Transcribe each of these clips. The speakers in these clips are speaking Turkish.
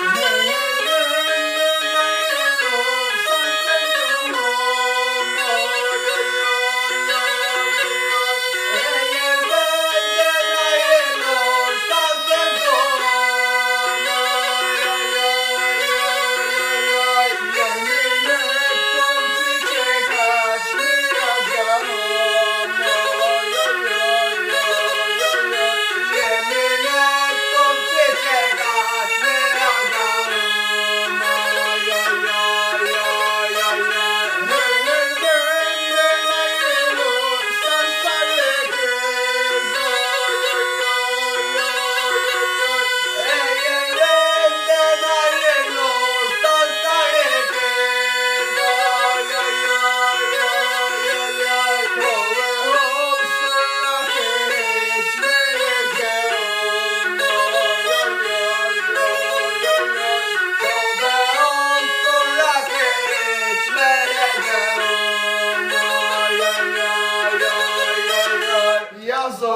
Amen.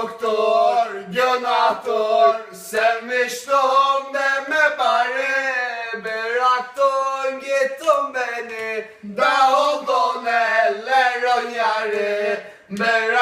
yoktur, günahtır Sevmiştim deme bari. Bıraktın gittin beni Dağıldın ellerin yeri Bıraktın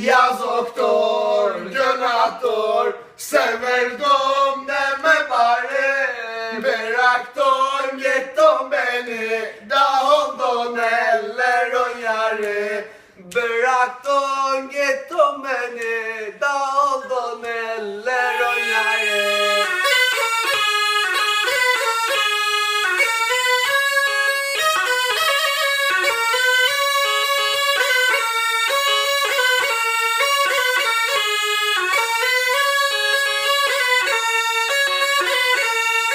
Yaz oktor, gönator, severdom deme bari. Berakton getton beni, daha dahondon eller on yari Berakton getton beni,